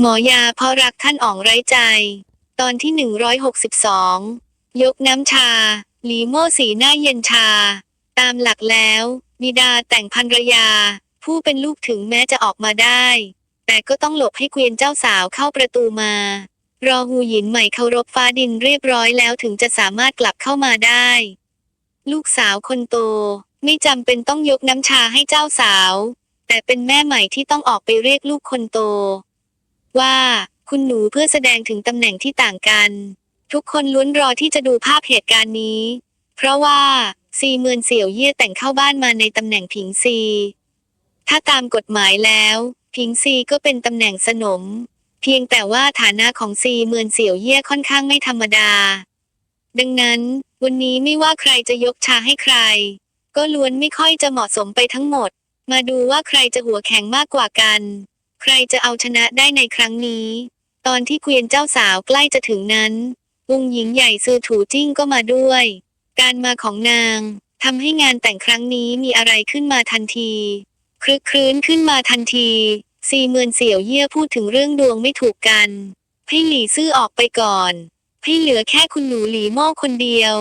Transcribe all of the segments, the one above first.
หมอยาเพราะรักท่านอ๋องไร้ใจ ตอนที่ 162 ยกน้ำชา หลีโม่สีหน้าเย็นชา ตามหลักแล้ว บิดาแต่งภรรยา ผู้เป็นลูกถึงแม้จะออกมาได้ แต่ก็ต้องหลบให้เกวียนเจ้าสาวเข้าประตูมา รอหูหยินใหม่เคารพฟ้าดินเรียบร้อยแล้วถึงจะสามารถกลับเข้ามาได้ ลูกสาวคนโต ไม่จำเป็นต้องยกน้ำชาให้เจ้าสาว แต่เป็นแม่ใหม่ที่ต้องออกไปเรียกลูกคนโต ว่า คุณหนูเพื่อแสดงถึงตำแหน่งที่ต่างกัน ทุกคนล้วนรอที่จะดูภาพเหตุการณ์นี้ เพราะว่าซีเมือนเสี่ยวเยี่ยแต่งเข้าบ้านมาในตำแหน่งผิงซี ถ้าตามกฎหมายแล้ว ผิงซีก็เป็นตำแหน่งสนม เพียงแต่ว่าฐานะของซีเมือนเสี่ยวเยี่ยค่อนข้างไม่ธรรมดา ดังนั้น วันนี้ไม่ว่าใครจะยกชาให้ใคร ก็ล้วนไม่ค่อยจะเหมาะสมไปทั้งหมด มาดูว่าใครจะหัวแข็งมากกว่ากัน ใครจะเอาชนะได้ในครั้งนี้ ตอนที่เกวียนเจ้าสาวใกล้จะถึงนั้นวงหญิงใหญ่ซือถูจิ้งก็มาด้วย การมาของนางทำให้งานแต่งครั้งนี้มีอะไรขึ้นมาทันทีคลึกครื้นขึ้นมาทันทีซีเมือนเสี่ยวเยี่ยพูดถึงเรื่องดวงไม่ถูกกันให้หลี่ซื่อออกไปก่อนให้เหลือแค่คุณหนูหลีโม่คนเดียว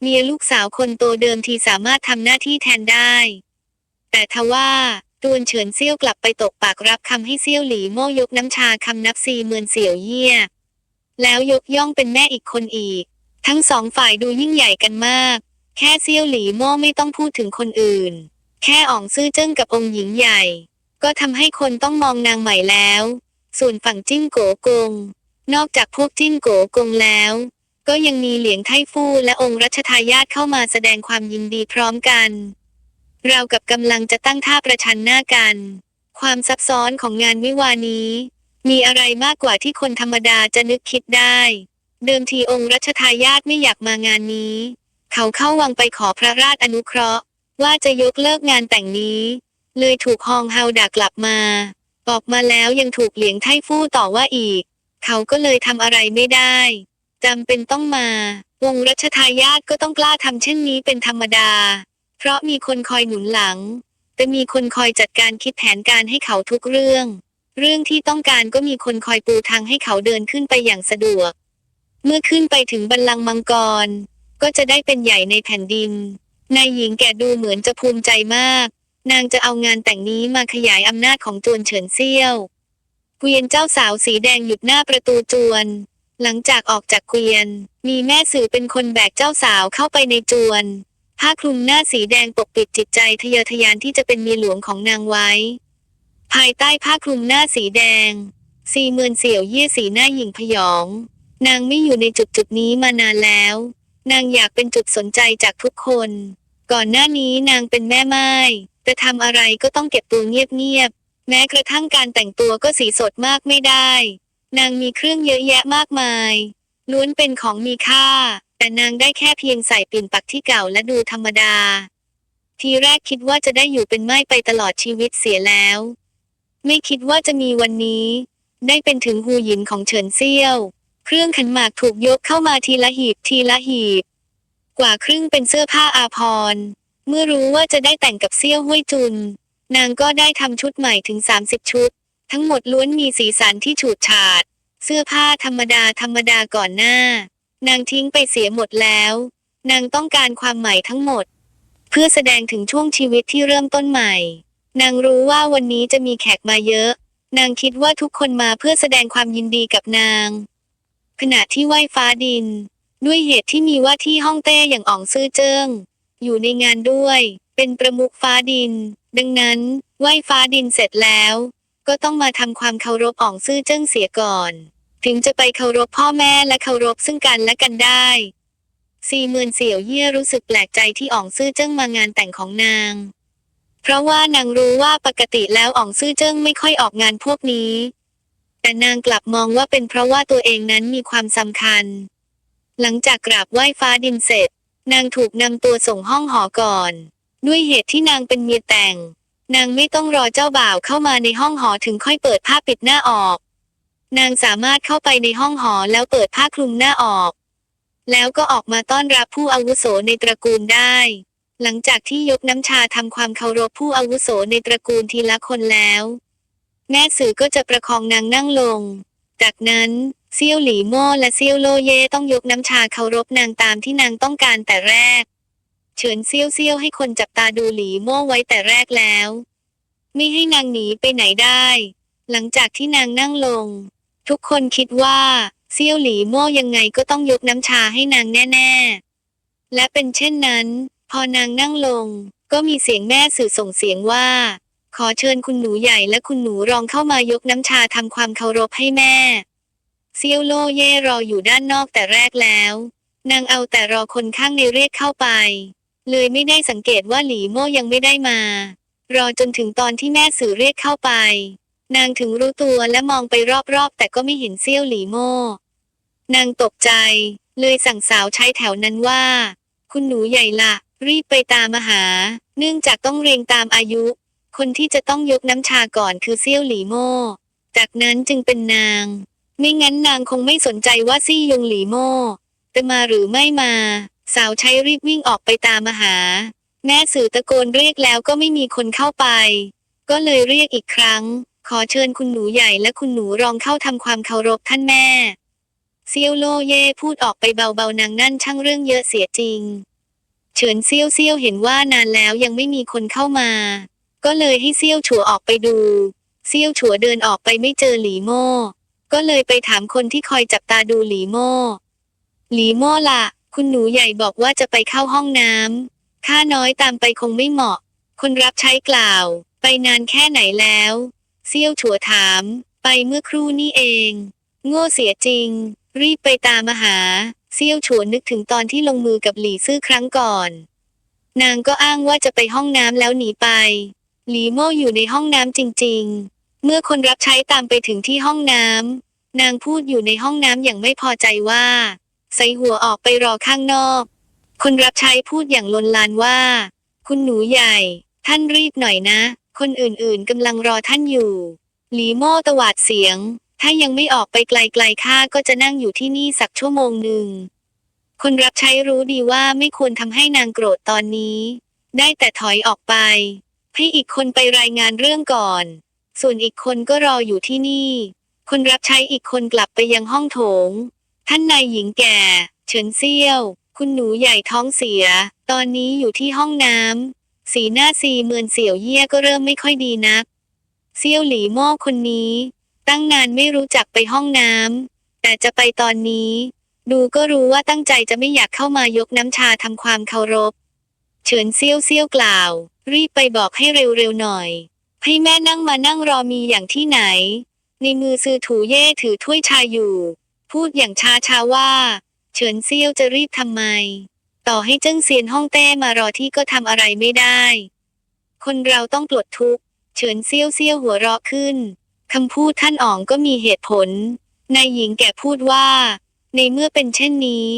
เมียลูกสาวคนโตเดิมทีสามารถทำหน้าที่แทนได้ แต่ทว่า ตวนเฉินเซี่ยวกลับไปตกปากรับคำให้เซี่ยวหลีโม่ยกน้ำชาคำนับซีเมือนเสี่ยวเยี่ย แล้วยกย่องเป็นแม่อีกคนอีก ทั้งสองฝ่ายดูยิ่งใหญ่กันมาก แค่เซี่ยวหลีโม่ไม่ต้องพูดถึงคนอื่น แค่อ่องซื่อเจิ้งกับองค์หญิงใหญ่ ก็ทำให้คนต้องมองนางใหม่แล้ว ส่วนฝั่งจิ้นโกกง นอกจากพวกจิ้นโกกงแล้ว ก็ยังมีเหลียงไทฟู่และองค์รัชทายาทเข้ามาแสดงความยินดีพร้อมกัน เรากับกำลังจะตั้งท่าประชันหน้ากัน ความซับซ้อนของงานวิวานี้ มีอะไรมากกว่าที่คนธรรมดาจะนึกคิดได้ เดิมทีองค์รัชทายาทไม่อยากมางานนี้ เขาเข้าวังไปขอพระราชอนุเคราะห์ ว่าจะยกเลิกงานแต่งนี้ เลยถูกฮองเฮาด่ากลับมา ออกมาแล้วยังถูกเหลียงไทฟู่ต่อว่าอีก เขาก็เลยทำอะไรไม่ได้จำเป็นต้องมา วงรัชทายาทก็ต้องกล้าทำเช่นนี้เป็นธรรมดา เพราะมีคนคอยหนุนหลัง แต่มีคนคอยจัดการคิดแผนการให้เขาทุกเรื่อง เรื่องที่ต้องการก็มีคนคอยปูทางให้เขาเดินขึ้นไปอย่างสะดวก เมื่อขึ้นไปถึงบัลลังก์มังกร ก็จะได้เป็นใหญ่ในแผ่นดิน นายหญิงแก่ดูเหมือนจะภูมิใจมาก นางจะเอางานแต่งนี้มาขยายอำนาจของจวนเฉินเซี่ยวเกวียนเจ้าสาวสีแดงหยุดหน้าประตูจวน หลังจากออกจากเกวียน มีแม่สื่อเป็นคนแบกเจ้าสาวเข้าไปในจวน ผ้าคลุมหน้าสีแดงปกปิดจิตใจทะเยอทะยานที่จะเป็นมีหลวงของนางไว้ ภายใต้ผ้าคลุมหน้าสีแดงซีเมือนเสี่ยวเยี่ยสีหน้าหยิ่งพยอง นางไม่อยู่ในจุดจุดนี้มานานแล้ว นางอยากเป็นจุดสนใจจากทุกคน ก่อนหน้านี้นางเป็นแม่ไม้แต่ทำอะไรก็ต้องเก็บตัวเงียบๆแม้กระทั่งการแต่งตัวก็สีสดมากไม่ได้ นางมีเครื่องเยอะแยะมากมาย ล้วนเป็นของมีค่า แต่นางได้แค่เพียงใส่ปิ่นปักที่เก่าและดูธรรมดา ทีแรกคิดว่าจะได้อยู่เป็นไม้ไปตลอดชีวิตเสียแล้ว ไม่คิดว่าจะมีวันนี้ ได้เป็นถึงหูหยินของเฉินเซี่ยว เครื่องขันหมากถูกยกเข้ามาทีละหีบทีละหีบ กว่าครึ่งเป็นเสื้อผ้าอาภรณ์เมื่อรู้ว่าจะได้แต่งกับเซี่ยวห้วยจุน นางก็ได้ทำชุดใหม่ถึง 30 ชุด ทั้งหมดล้วนมีสีสันที่ฉูดฉาด เสื้อผ้าธรรมดาธรรมดาก่อนหน้า นางทิ้งไปเสียหมดแล้ว นางต้องการความใหม่ทั้งหมด เพื่อแสดงถึงช่วงชีวิตที่เริ่มต้นใหม่ นางรู้ว่าวันนี้จะมีแขกมาเยอะ นางคิดว่าทุกคนมาเพื่อแสดงความยินดีกับนาง ขณะที่ไหว้ฟ้าดิน ด้วยเหตุที่มีว่าที่ห้องเต้อย่างอ่องซื่อเจิ้งอยู่ในงานด้วย เป็นประมุขฟ้าดิน ดังนั้นไหว้ฟ้าดินเสร็จแล้ว ก็ต้องมาทำความเคารพอ่องซื่อเจิ้งเสียก่อน ถึงจะไปเคารพพ่อแม่และเคารพซึ่งกันและกันได้ซีเมือนเสี่ยวเยี่ยรู้สึกแปลกใจที่อ่องซื่อเจิ้งมางานแต่งของนาง เพราะว่านางรู้ว่าปกติแล้วอ่องซื่อเจิ้งไม่ค่อยออกงานพวกนี้ แต่นางกลับมองว่าเป็นเพราะว่าตัวเองนั้นมีความสำคัญ หลังจากกราบไหว้ฟ้าดินเสร็จ นางถูกนำตัวส่งห้องหอก่อน ด้วยเหตุที่นางเป็นเมียแต่ง นางไม่ต้องรอเจ้าบ่าวเข้ามาในห้องหอถึงค่อยเปิดผ้าปิดหน้าออก นางสามารถเข้าไปในห้องหอแล้วเปิดผ้าคลุมหน้าออก แล้วก็ออกมาต้อนรับผู้อาวุโสในตระกูลได้ หลังจากที่ยกน้ำชาทำความเคารพผู้อาวุโสในตระกูลทีละคนแล้ว แม่สื่อก็จะประคองนางนั่งลง จากนั้นเซี่ยวหลี่โม่และเซี่ยวโลเย่ต้องยกน้ำชาเคารพนางตามที่นางต้องการแต่แรก เฉินเซี่ยวเซี่ยวให้คนจับตาดูหลี่โม่ไว้แต่แรกแล้ว ไม่ให้นางหนีไปไหนได้ หลังจากที่นางนั่งลง ทุกคนคิดว่าเซี่ยวหลี่โม่ยังไงก็ต้องยกน้ำชาให้นางแน่ ๆ และเป็นเช่นนั้น พอนางนั่งลง ก็มีเสียงแม่สื่อส่งเสียงว่า ขอเชิญคุณหนูใหญ่และคุณหนูรองเข้ามายกน้ำชาทำความเคารพให้แม่ เซียวโลเย่รออยู่ด้านนอกแต่แรกแล้ว นางเอาแต่รอคนข้างในเรียกเข้าไป เลยไม่ได้สังเกตว่าหลีโม่ยังไม่ได้มา รอจนถึงตอนที่แม่สื่อเรียกเข้าไป นางถึงรู้ตัวและมองไปรอบๆ แต่ก็ไม่เห็นเซี่ยวหลีโม่ นางตกใจ เลยสั่งสาวใช้แถวนั้นว่า คุณหนูใหญ่ละรีบไปตามมาหา เนื่องจากต้องเรียงตามอายุ คนที่จะต้องยกน้ำชาก่อนคือเซี่ยวหลีโม่ จากนั้นจึงเป็นนาง ไม่งั้นนางคงไม่สนใจว่าซี่ยงหลีโม่จะมาหรือไม่มา สาวใช้รีบวิ่งออกไปตามมาหา แม่สื่อตะโกนเรียกแล้วก็ไม่มีคนเข้าไป ก็เลยเรียกอีกครั้ง ขอเชิญคุณหนูใหญ่และคุณหนูรองเข้าทำความเคารพท่านแม่ เซียวโลเย่พูดออกไปเบาๆนางนั่นช่างเรื่องเยอะเสียจริง เฉินเซียวเซียวเห็นว่านานแล้วยังไม่มีคนเข้ามา ก็เลยให้เซียวฉัวออกไปดู เซียวฉัวเดินออกไปไม่เจอหลีโม่ก็เลยไปถามคนที่คอยจับตาดูหลีโม่หลีโม่ล่ะ คุณหนูใหญ่บอกว่าจะไปเข้าห้องน้ำข้าน้อยตามไปคงไม่เหมาะ คนรับใช้กล่าว ไปนานแค่ไหนแล้ว เซี่ยวฉัวถาม ไปเมื่อครู่นี่เอง โง่เสียจริง รีบไปตามมาหา เซี่ยวฉวนนึกถึงตอนที่ลงมือกับหลี่ซื่อครั้งก่อน นางก็อ้างว่าจะไปห้องน้ำแล้วหนีไป หลี่โม่อยู่ในห้องน้ำจริง ๆ เมื่อคนรับใช้ตามไปถึงที่ห้องน้ำนางพูดอยู่ในห้องน้ำอย่างไม่พอใจว่า ใส่หัวออกไปรอข้างนอก คนรับใช้พูดอย่างลนลานว่า คุณหนูใหญ่ ท่านรีบหน่อยนะ คนอื่นๆกำลังรอท่านอยู่ หลีโม่ตวาดเสียง ถ้ายังไม่ออกไปไกลๆข้าก็จะนั่งอยู่ที่นี่สักชั่วโมงหนึ่ง คนรับใช้รู้ดีว่าไม่ควรทำให้นางโกรธตอนนี้ ได้แต่ถอยออกไป ให้อีกคนไปรายงานเรื่องก่อน ส่วนอีกคนก็รออยู่ที่นี่ คนรับใช้อีกคนกลับไปยังห้องโถง ท่านนายหญิงแก่ เฉินเซี่ยว คุณหนูใหญ่ท้องเสีย ตอนนี้อยู่ที่ห้องน้ำ สีหน้าซีเมือนเสี่ยวเยี่ยก็เริ่มไม่ค่อยดีนัก เซี่ยวหลี่หม้อคนนี้ ตั้งนานไม่รู้จักไปห้องน้ำแต่จะไปตอนนี้ ดูก็รู้ว่าตั้งใจจะไม่อยากเข้ามายกน้ำชาทำความเคารพ เฉินเซี่ยวเซี่ยวกล่าว รีบไปบอกให้เร็วๆหน่อย ให้แม่นั่งมานั่งรอมีอย่างที่ไหน ในมือซือถูเย่ถือถ้วยชาอยู่ พูดอย่างช้าช้าๆว่า เฉินเซี่ยวจะรีบทำไม ต่อให้เจิ้งเซียนฮ่องเต้มารอที่ก็ทำอะไรไม่ได้ คนเราต้องปลดทุกข์เฉินเซี่ยวเซี่ยวหัวเราะขึ้นคำพูดท่านอ๋องก็มีเหตุผล นายหญิงแก่พูดว่า ในเมื่อเป็นเช่นนี้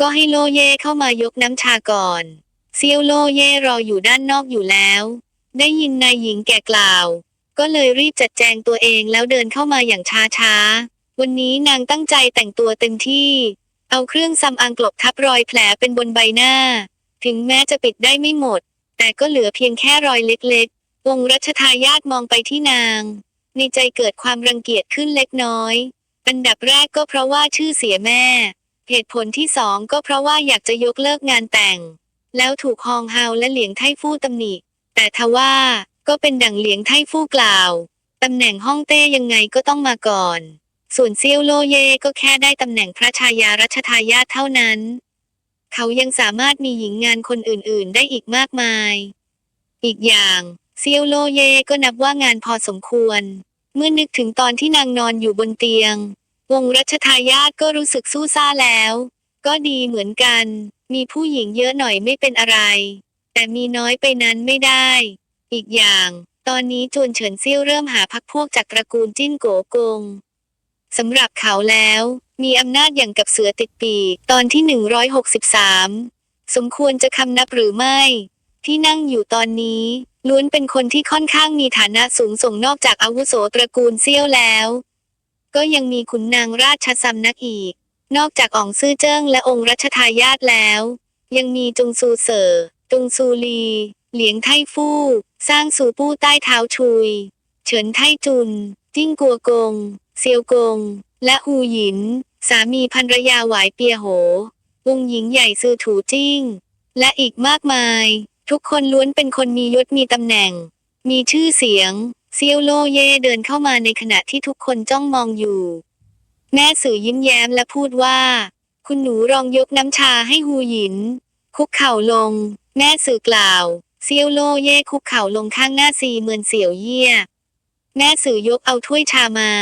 ก็ให้โลเย่เข้ามายกน้ำชาก่อนเซี่ยวโลเย่รออยู่ด้านนอกอยู่แล้ว ได้ยินนายหญิงแก่กล่าว ก็เลยรีบจัดแจงตัวเองแล้วเดินเข้ามาอย่างช้าช้าๆวันนี้นางตั้งใจแต่งตัวเต็มที่ เอาเครื่องซำอางกลบทับรอยแผลเป็นบนใบหน้า ถึงแม้จะปิดได้ไม่หมด แต่ก็เหลือเพียงแค่รอยเล็กๆ วงรัชทายาทมองไปที่นาง ในใจเกิดความรังเกียจขึ้นเล็กน้อย อันดับแรกก็เพราะว่าชื่อเสียแม่ เหตุผลที่สองก็เพราะว่าอยากจะยกเลิกงานแต่ง แล้วถูกฮองเฮาและเหลียงไทฟู่ตำหนิ แต่ทว่าก็เป็นดั่งเหลียงไทฟู่กล่าว ตำแหน่งห้องเต้ยังไงก็ต้องมาก่อน ส่วนเซียวโลเย่ก็แค่ได้ตำแหน่งพระชายารัชทายาทเท่านั้น เขายังสามารถมีหญิงงานคนอื่นๆ ได้อีกมากมาย อีกอย่างเซียวโลเย่ก็นับว่างานพอสมควร เมื่อนึกถึงตอนที่นางนอนอยู่บนเตียง วงรัชทายาทก็รู้สึกสู้ซ่าแล้ว ก็ดีเหมือนกัน มีผู้หญิงเยอะหน่อยไม่เป็นอะไร แต่มีน้อยไปนั้นไม่ได้ อีกอย่าง ตอนนี้จวนเฉินเซี่ยวเริ่มหาพักพวกจากตระกูลจิ้นโกกง สำหรับเขาแล้ว มีอำนาจอย่างกับเสือติดปีกตอนที่ 163 สมควรจะคำนับหรือไม่ ที่นั่งอยู่ตอนนี้ ล้วนเป็นคนที่ค่อนข้างมีฐานะสูงส่งนอกจากอาวุโสตระกูลเซี่ยวแล้ว ก็ยังมีขุนนางราชสำนักอีก นอกจากอ่องซื่อเจิ้งและองค์รัชทายาทแล้ว ยังมีจงซูเสอจงซูลี เหลียงไทฟู่ สร้างสูปู้ใต้เท้าชุย เฉินไทจุน จิ้งกัวกง เซียวกง และฮูหยิน สามีภรรยาหวายเปียโห วงหญิงใหญ่ซือถูจิ้ง และอีกมากมาย ทุกคนล้วนเป็นคนมียศมีตำแหน่ง มีชื่อเสียง เซียวโลเย่เดินเข้ามาในขณะที่ทุกคนจ้องมองอยู่ แม่สื่อยิ้มแย้มและพูดว่า คุณหนูรองยกน้ำชาให้ฮูหยิน คุกเข่าลง แม่สื่อกล่าวเซียวโลเย่คุกเข่าลงข้างหน้าซีเหมือนเสี่ยวเยี่ย แม่สื่อยกเอาถ้วยชามา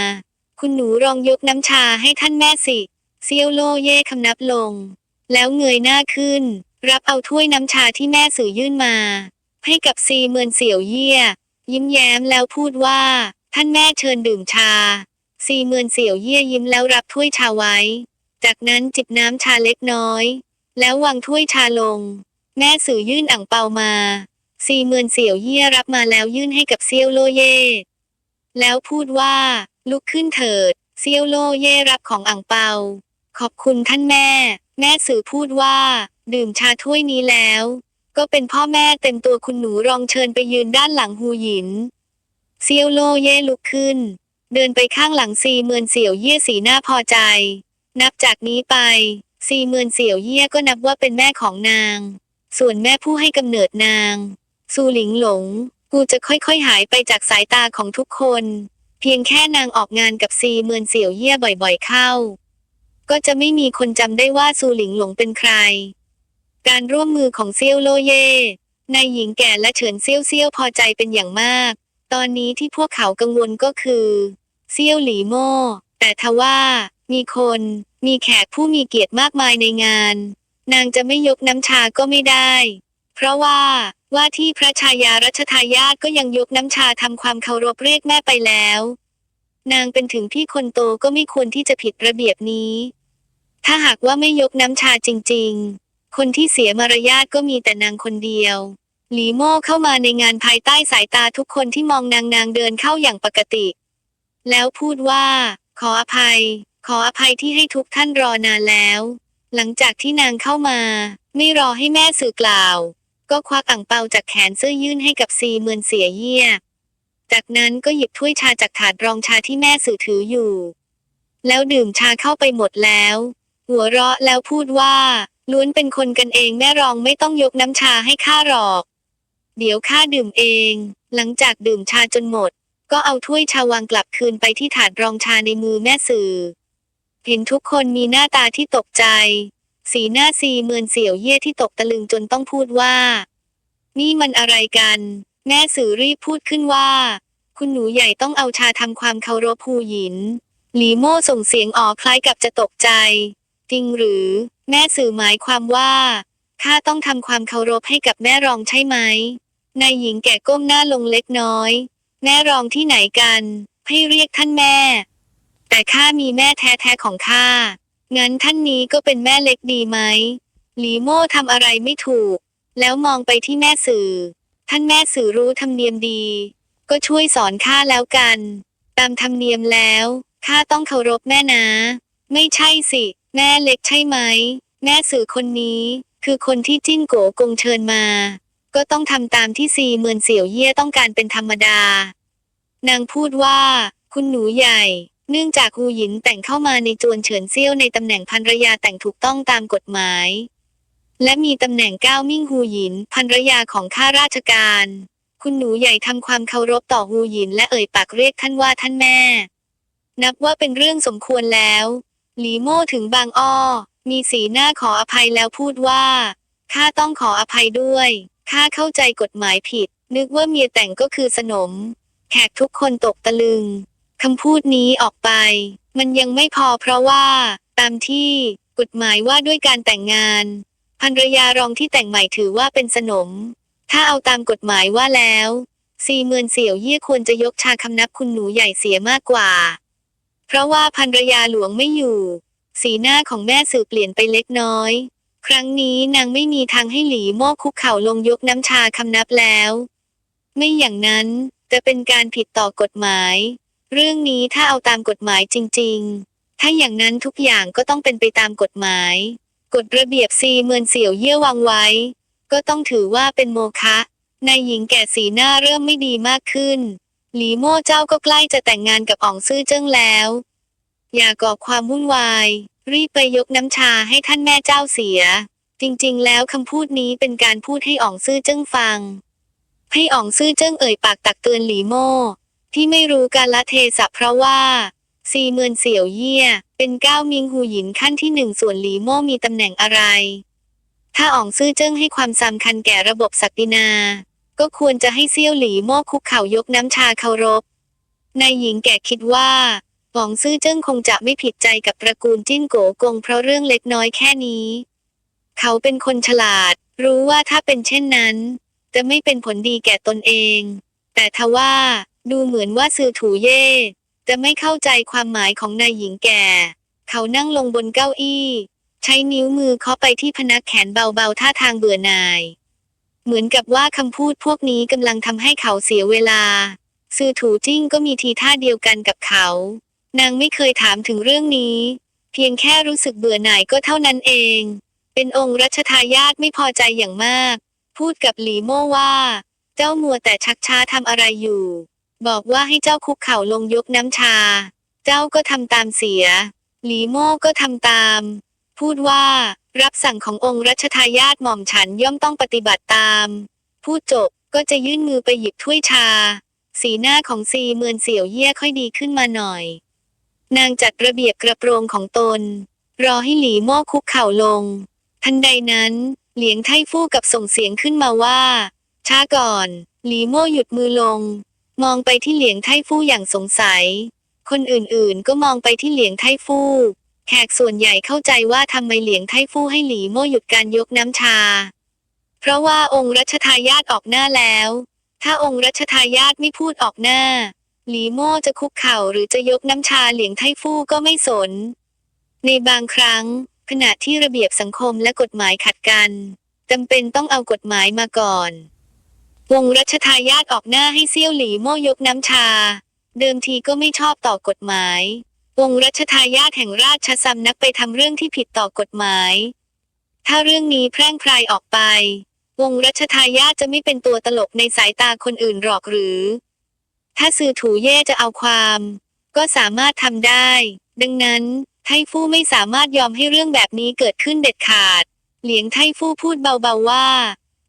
คุณหนูรองยกน้ำชาให้ท่านแม่สิ เซียวโลเย่คำนับลง แล้วเงยหน้าขึ้น รับเอาถ้วยน้ำชาที่แม่สื่อยื่นมา ให้กับซีเมือนเสี่ยวเยี่ยยิ้มแย้มแล้วพูดว่า ท่านแม่เชิญดื่มชา ซีเมือนเสี่ยวเยี่ยยิ้มแล้วรับถ้วยชาไว้ จากนั้นจิบน้ำชาเล็กน้อย แล้ววางถ้วยชาลง แม่สื่อยื่นอ่างเปามา ซีเมือนเสี่ยวเยี่ยรับมาแล้วยื่นให้กับเซียวโลเย่ แล้วพูดว่า ลุกขึ้นเถิด เซียวโลเย่รับของอ่างเปา ขอบคุณท่านแม่ แม่สื่อพูดว่า ดื่มชาถ้วยนี้แล้ว ก็เป็นพ่อแม่เต็มตัวคุณหนูรองเชิญไปยืนด้านหลังฮูหยิน เซียวโลเย่ลุกขึ้น เดินไปข้างหลังซีเมือนเสี่ยวเยี่ยสีหน้าพอใจ นับจากนี้ไป ซีเมือนเสี่ยวเย่ก็นับว่าเป็นแม่ของนาง ส่วนแม่ผู้ให้กำเนิดนาง ซูหลิงหลง กูจะค่อยๆ หายไปจากสายตาของทุกคน เพียงแค่นางออกงานกับซีเมือนเสี่ยวเยี่ยบ่อยๆเข้า ก็จะไม่มีคนจำได้ว่าซูหลิงหลงเป็นใคร การร่วมมือของเซียวโลเย่นายหญิงแก่และเฉินเซี่ยวเซี่ยวพอใจเป็นอย่างมาก ตอนนี้ที่พวกเขากังวลก็คือเซี่ยวหลีโม่แต่ทว่า มีคน มีแขกผู้มีเกียรติมากมายในงาน นางจะไม่ยกน้ำชาก็ไม่ได้ เพราะว่า ว่าที่พระชายารัชทายาทก็ยังยกน้ำชาทำความเคารพเรียกแม่ไปแล้ว นางเป็นถึงพี่คนโตก็ไม่ควรที่จะผิดระเบียบนี้ ถ้าหากว่าไม่ยกน้ำชาจริง ๆ คนที่เสียมารยาทก็มีแต่นางคนเดียว หลีโม่เข้ามาในงานภายใต้สายตาทุกคนที่มองนางนางเดินเข้าอย่างปกติ แล้วพูดว่า ขออภัย ขออภัยที่ให้ทุกท่านรอนานแล้ว หลังจากที่นางเข้ามา ไม่รอให้แม่สื่อกล่าว ก็ควักอ่างเปาจากแขนเสื้อยื่นให้กับซีเมือนเสียเยี่ย จากนั้นก็หยิบถ้วยชาจากถาดรองชาที่แม่สื่อถืออยู่ แล้วดื่มชาเข้าไปหมดแล้ว หัวเราะแล้วพูดว่า ล้วนเป็นคนกันเองแม่รองไม่ต้องยกน้ำชาให้ข้าหรอก เดี๋ยวข้าดื่มเอง หลังจากดื่มชาจนหมด ก็เอาถ้วยชาวางกลับคืนไปที่ถาดรองชาในมือแม่สื่อ เห็นทุกคนมีหน้าตาที่ตกใจ สีหน้าซีเมือนเสี่ยวเย่ที่ตกตะลึงจนต้องพูดว่า นี่มันอะไรกัน แม่สื่อรีบพูดขึ้นว่า คุณหนูใหญ่ต้องเอาชาทำความเคารพภูหยิน หลีโม่ส่งเสียงอ๋อคล้ายกับจะตกใจ จริงหรือ แม่สื่อหมายความว่าข้าต้องทำความเคารพให้กับแม่รองใช่ไหมนายหญิงแก่ก้มหน้าลงเล็กน้อย แม่รองที่ไหนกัน ให้เรียกท่านแม่ แต่ข้ามีแม่แท้ๆของข้า งั้นท่านนี้ก็เป็นแม่เล็กดีไหม หลีโม่ทำอะไรไม่ถูก แล้วมองไปที่แม่สื่อ ท่านแม่สื่อรู้ธรรมเนียมดี ก็ช่วยสอนข้าแล้วกัน ตามธรรมเนียมแล้วข้าต้องเคารพแม่นะ ไม่ใช่สิ แม่เล็กใช่ไหม แม่สื่อคนนี้ คือคนที่จิ้นโกกงเชิญมา ก็ต้องทำตามที่ซีเมือนเสี่ยวเยี่ยต้องการเป็นธรรมดา นางพูดว่า คุณหนูใหญ่ เนื่องจากฮูหยินแต่งเข้ามาในจวนเฉินเซี่ยวในตำแหน่งภรรยาแต่งถูกต้องตามกฎหมาย และมีตำแหน่งก้าวมิ่งฮูหยินภรรยาของข้าราชการ คุณหนูใหญ่ทำความเคารพต่อฮูหยินและเอ่ยปากเรียกท่านว่าท่านแม่ นับว่าเป็นเรื่องสมควรแล้ว หลีโม่ถึงบางอ้อ มีสีหน้าขออภัยแล้วพูดว่าข้าต้องขออภัยด้วยข้าเข้าใจกฎหมายผิด นึกว่าเมียแต่งก็คือสนม แขกทุกคนตกตะลึง คำพูดนี้ออกไป มันยังไม่พอเพราะว่า ตามที่กฎหมายว่าด้วยการแต่งงานภรรยารองที่แต่งใหม่ถือว่าเป็นสนม ถ้าเอาตามกฎหมายว่าแล้วซีเมือนเสี่ยวเยี่ยควรจะยกชาคำนับคุณหนูใหญ่เสียมากกว่า เพราะว่าภรรยาหลวงไม่อยู่ สีหน้าของแม่สื่อเปลี่ยนไปเล็กน้อย ครั้งนี้นางไม่มีทางให้หลีโม่คุกเข่าลงยกน้ำชาคำนับแล้ว ไม่อย่างนั้นจะเป็นการผิดต่อกฎหมาย เรื่องนี้ถ้าเอาตามกฎหมายจริง ๆ ถ้าอย่างนั้นทุกอย่างก็ต้องเป็นไปตามกฎหมาย กฎระเบียบซีเมือนเสี่ยวเย่ยวางไว้ ก็ต้องถือว่าเป็นโมฆะนายหญิงแก่สีหน้าเริ่มไม่ดีมากขึ้น หลีโม่เจ้าก็ใกล้จะแต่งงานกับอ๋องซื่อเจิ้งแล้ว อย่าก่อความวุ่นวาย รีบไปยกน้ำชาให้ท่านแม่เจ้าเสีย จริงๆ แล้วคำพูดนี้เป็นการพูดให้อ๋องซื่อเจิ้งฟัง ให้อ๋องซื่อเจิ้งเอ่ยปากตักเตือนหลีโม่ ที่ไม่รู้กาลเทศะเพราะว่าซีเมือนเสี่ยวเยี่ย เป็นก้าวมิงหูหยินขั้นที่หนึ่งส่วนหลีโม่มีตำแหน่งอะไร ถ้าอ๋องซื่อเจิ้งให้ความสำคัญแก่ระบบศักดินา ก็ควรจะให้เซี่ยวหลีโม่คุกเข่ายกน้ำชาเคารพนายหญิงแก่คิดว่าอ๋องซื่อเจิ้งคงจะไม่ผิดใจกับตระกูลจิ้นโกกงเพราะเรื่องเล็กน้อยแค่นี้ เขาเป็นคนฉลาด รู้ว่าถ้าเป็นเช่นนั้น จะไม่เป็นผลดีแก่ตนเอง แต่ทว่า ดูเหมือนว่าซือถูเย่ จะไม่เข้าใจความหมายของนายหญิงแก่ เขานั่งลงบนเก้าอี้ ใช้นิ้วมือเคาะไปที่พนักแขนเบาๆท่าทางเบื่อหน่าย เหมือนกับว่าคำพูดพวกนี้กำลังทำให้เขาเสียเวลาซือถูจิ้งก็มีทีท่าเดียวกันกับเขา นางไม่เคยถามถึงเรื่องนี้ เพียงแค่รู้สึกเบื่อหน่ายก็เท่านั้นเอง เป็นองค์รัชทายาทไม่พอใจอย่างมาก พูดกับหลีโม่ว่า เจ้ามัวแต่ชักช้าทำอะไรอยู่ บอกว่าให้เจ้าคุกเข่าลงยกน้ำชา เจ้าก็ทำตามเสีย หลีโม่ก็ทำตาม พูดว่า รับสั่งขององค์รัชทายาทหม่อมฉันย่อมต้องปฏิบัติตาม พูดจบก็จะยื่นมือไปหยิบถ้วยชา สีหน้าของซีเมือนเสี่ยวเยี่ยค่อยดีขึ้นมาหน่อย นางจัดระเบียบกระโปรงของตน รอให้หลีโม่คุกเข่าลง ทันใดนั้นเหลียงไทฟู่กับส่งเสียงขึ้นมาว่า ช้าก่อน หลีโม่หยุดมือลง มองไปที่เหลียงไทฟู่อย่างสงสัย คนอื่นๆ ก็มองไปที่เหลียงไทฟู่ แขกส่วนใหญ่เข้าใจว่าทำไมเหลียงไทฟู่ให้หลีโม่หยุดการยกน้ำชา เพราะว่าองค์รัชทายาทออกหน้าแล้ว ถ้าองค์รัชทายาทไม่พูดออกหน้า หลีโม่จะคุกเข่าหรือจะยกน้ำชาเหลียงไทฟู่ก็ไม่สน ในบางครั้ง ขณะที่ระเบียบสังคมและกฎหมายขัดกันจำเป็นต้องเอากฎหมายมาก่อน วงรัชทายาทออกหน้าให้เซี่ยวหลีโม่ยกน้ำชา เดิมทีก็ไม่ชอบต่อกฎหมาย วงรัชทายาทแห่งราชสำนักไปทำเรื่องที่ผิดต่อกฎหมาย ถ้าเรื่องนี้แพร่งพรายออกไป วงรัชทายาทจะไม่เป็นตัวตลกในสายตาคนอื่นหรอกหรือ ถ้าสื่อถูเย่จะเอาความ ก็สามารถทำได้ ดังนั้นไทฟู่ไม่สามารถยอมให้เรื่องแบบนี้เกิดขึ้นเด็ดขาด เหลียงไทฟู่พูดเบาๆว่า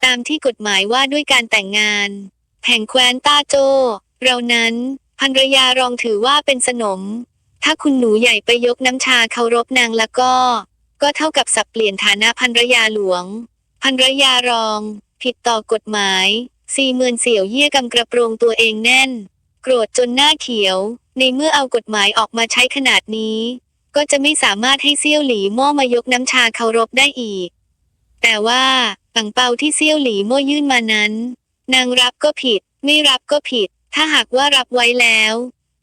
ตามที่กฎหมายว่าด้วยการแต่งงาน แห่งแคว้นต้าโจ เรานั้นภรรยารองถือว่าเป็นสนม ถ้าคุณหนูใหญ่ไปยกน้ำชาเคารพนางแล้วก็ ก็เท่ากับสับเปลี่ยนฐานะภรรยาหลวงภรรยารอง ผิดต่อกฎหมายซีเมือนเสี่ยวเยี่ยกำกระโปรงตัวเองแน่น โกรธจนหน้าเขียว ในเมื่อเอากฎหมายออกมาใช้ขนาดนี้ ก็จะไม่สามารถให้เซี่ยวหลีม่อมายกน้ำชาเคารพได้อีก แต่ว่า ปังเปาที่เซี่ยวหลีโม่ยื่นมานั้น นางรับก็ผิด ไม่รับก็ผิด ถ้าหากว่ารับไว้แล้ว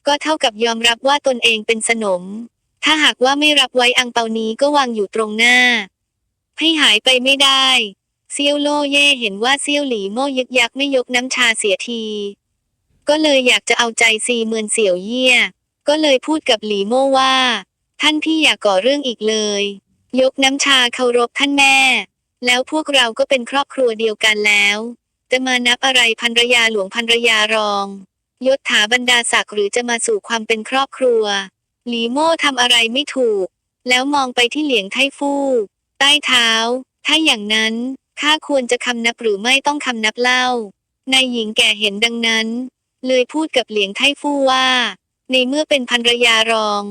ก็เท่ากับยอมรับว่าตนเองเป็นสนม ถ้าหากว่าไม่รับไว้อังเปานี้ก็วางอยู่ตรงหน้า ให้หายไปไม่ได้ เซี่ยวโล่เย่เห็นว่าเซี่ยวหลีโม่ยึกยักไม่ยกน้ำชาเสียที ก็เลยอยากจะเอาใจซีเมือนเสี่ยวเยี่ยก็เลยพูดกับหลีโม่ว่า ท่านพี่อย่าก่อเรื่องอีกเลย ยกน้ำชาเคารพท่านแม่ แล้วพวกเราก็เป็นครอบครัวเดียวกันแล้ว จะมานับอะไรภรรยาหลวงภรรยารอง ยศถาบรรดาศักดิ์หรือจะมาสู่ความเป็นครอบครัว หลีโม่ทำอะไรไม่ถูก แล้วมองไปที่เหลียงไทฟู่ ใต้เท้า ถ้าอย่างนั้นข้าควรจะคำนับหรือไม่ต้องคำนับเล่านายหญิงแก่เห็นดังนั้น เลยพูดกับเหลียงไทฟู่ว่า ในเมื่อเป็นภรรยารอง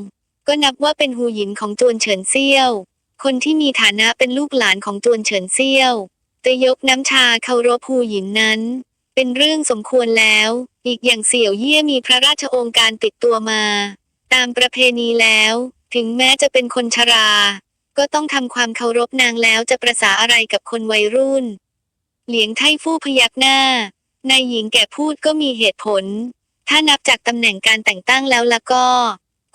ก็นับว่าเป็นหูหยินของจวนเฉินเซี่ยว คนที่มีฐานะเป็นลูกหลานของจวนเฉินเซี่ยวจะยกน้ำชาเคารพหูหยินนั้น เป็นเรื่องสมควรแล้ว อีกอย่างเสี่ยวเยี่ยมีพระราชองค์การติดตัวมา ตามประเพณีแล้ว ถึงแม้จะเป็นคนชรา ก็ต้องทำความเคารพนางแล้วจะประสาอะไรกับคนวัยรุ่น เหลียงไทฟู่พยักหน้านายหญิงแก่พูดก็มีเหตุผล ถ้านับจากตำแหน่งการแต่งตั้งแล้วละก็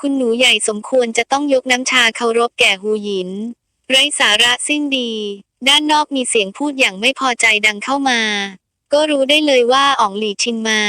คุณหนูใหญ่สมควรจะต้องยกน้ำชาเคารพแก่หูหยิน ไร้สาระสิ้นดี ด้านนอกมีเสียงพูดอย่างไม่พอใจดังเข้ามา ก็รู้ได้เลยว่าอ๋องหลี่ชินมา